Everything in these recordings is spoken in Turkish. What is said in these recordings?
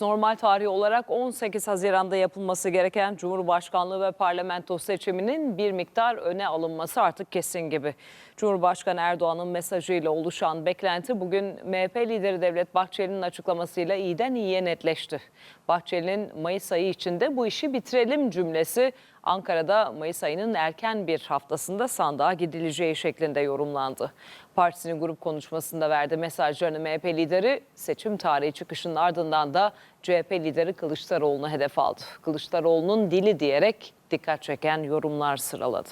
Normal tarih olarak 18 Haziran'da yapılması gereken Cumhurbaşkanlığı ve parlamento seçiminin bir miktar öne alınması artık kesin gibi. Cumhurbaşkanı Erdoğan'ın mesajıyla oluşan beklenti bugün MHP lideri Devlet Bahçeli'nin açıklamasıyla iyiden iyiye netleşti. Bahçeli'nin Mayıs ayı içinde bu işi bitirelim cümlesi Ankara'da Mayıs ayının erken bir haftasında sandığa gidileceği şeklinde yorumlandı. Partisinin grup konuşmasında verdiği mesajlarını MHP lideri seçim tarihi çıkışının ardından da CHP lideri Kılıçdaroğlu'na hedef aldı. Kılıçdaroğlu'nun dili diyerek dikkat çeken yorumlar sıraladı.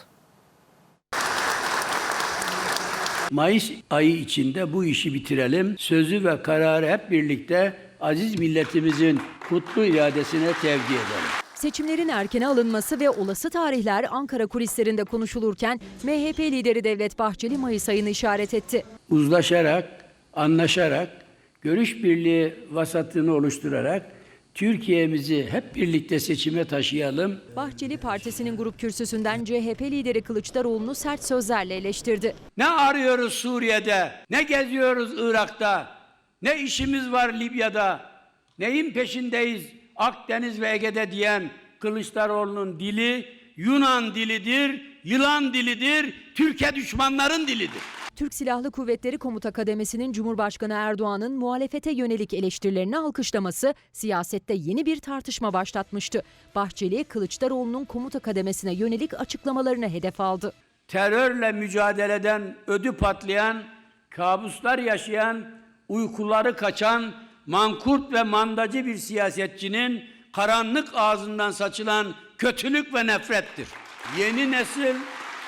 Mayıs ayı içinde bu işi bitirelim. Sözü ve kararı hep birlikte aziz milletimizin kutlu iradesine tevdi edelim. Seçimlerin erkene alınması ve olası tarihler Ankara kulislerinde konuşulurken MHP lideri Devlet Bahçeli Mayıs ayını işaret etti. Uzlaşarak, anlaşarak, görüş birliği vasatını oluşturarak Türkiye'mizi hep birlikte seçime taşıyalım. Bahçeli partisinin grup kürsüsünden CHP lideri Kılıçdaroğlu'nu sert sözlerle eleştirdi. Ne arıyoruz Suriye'de? Ne geziyoruz Irak'ta? Ne işimiz var Libya'da? Neyin peşindeyiz Akdeniz ve Ege'de diyen Kılıçdaroğlu'nun dili Yunan dilidir, yılan dilidir, Türkiye düşmanların dilidir. Türk Silahlı Kuvvetleri Komuta Kademesi'nin Cumhurbaşkanı Erdoğan'ın muhalefete yönelik eleştirilerini alkışlaması siyasette yeni bir tartışma başlatmıştı. Bahçeli, Kılıçdaroğlu'nun komuta kademesine yönelik açıklamalarını hedef aldı. terörle mücadeleden ödü patlayan, kabuslar yaşayan, uykuları kaçan, mankurt ve mandacı bir siyasetçinin karanlık ağzından saçılan kötülük ve nefrettir. Yeni nesil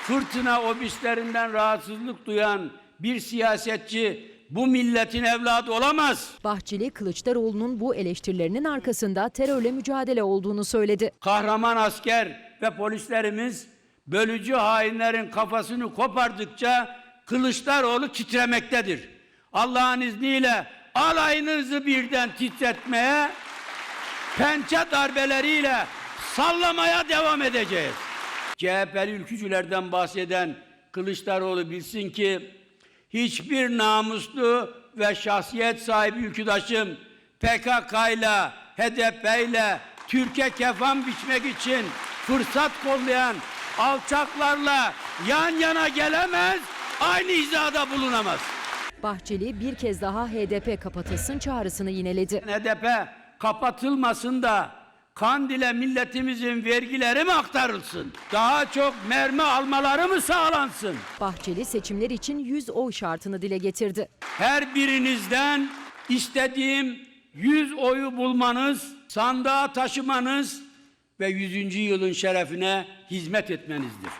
fırtına obislerinden rahatsızlık duyan bir siyasetçi bu milletin evladı olamaz. Bahçeli, Kılıçdaroğlu'nun bu eleştirilerinin arkasında terörle mücadele olduğunu söyledi. Kahraman asker ve polislerimiz bölücü hainlerin kafasını kopardıkça Kılıçdaroğlu titremektedir. Allah'ın izniyle alayınızı birden titretmeye, pençe darbeleriyle sallamaya devam edeceğiz. CHP'li ülkücülerden bahseden Kılıçdaroğlu bilsin ki hiçbir namuslu ve şahsiyet sahibi ülküdaşım PKK ile HDP ile Türkiye kefan biçmek için fırsat kollayan alçaklarla yan yana gelemez, aynı hizada bulunamaz. Bahçeli bir kez daha HDP kapatılsın çağrısını yineledi. HDP kapatılmasın da Kandil'e milletimizin vergileri mi aktarılsın? Daha çok mermi almaları mı sağlansın? Bahçeli seçimler için 100 oy şartını dile getirdi. Her birinizden istediğim 100 oyu bulmanız, sandığa taşımanız ve 100. yılın şerefine hizmet etmenizdir.